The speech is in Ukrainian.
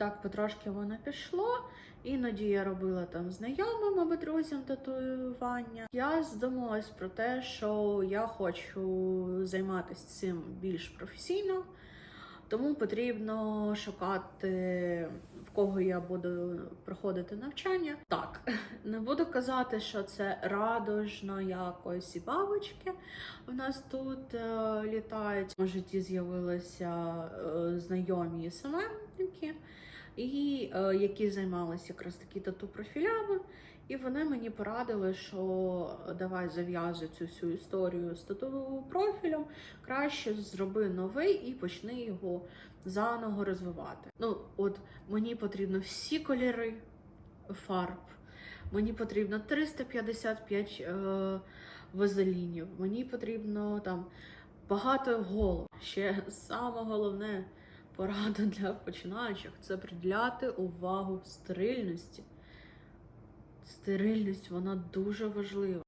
так потрошки воно пішло. Іноді я робила там знайомим або друзям татуювання. Я здумалась про те, що я хочу займатися цим більш професійно, тому потрібно шукати, в кого я буду проходити навчання. Так, не буду казати, що це радужно якось і бабочки в нас тут е, літають. У житті з'явилися е, знайомі СММники, і е, які займалися якраз такі тату профілями. І вони мені порадили, що давай зав'язуй цю всю історію з тату профілем, краще зроби новий і почни його заново розвивати. Ну, от мені потрібно всі кольори фарб, мені потрібно 355 е, вазелінів, мені потрібно там багато голов. Ще саме головне порада для починаючих це приділяти увагу стерильності. Стерильність вона дуже важлива.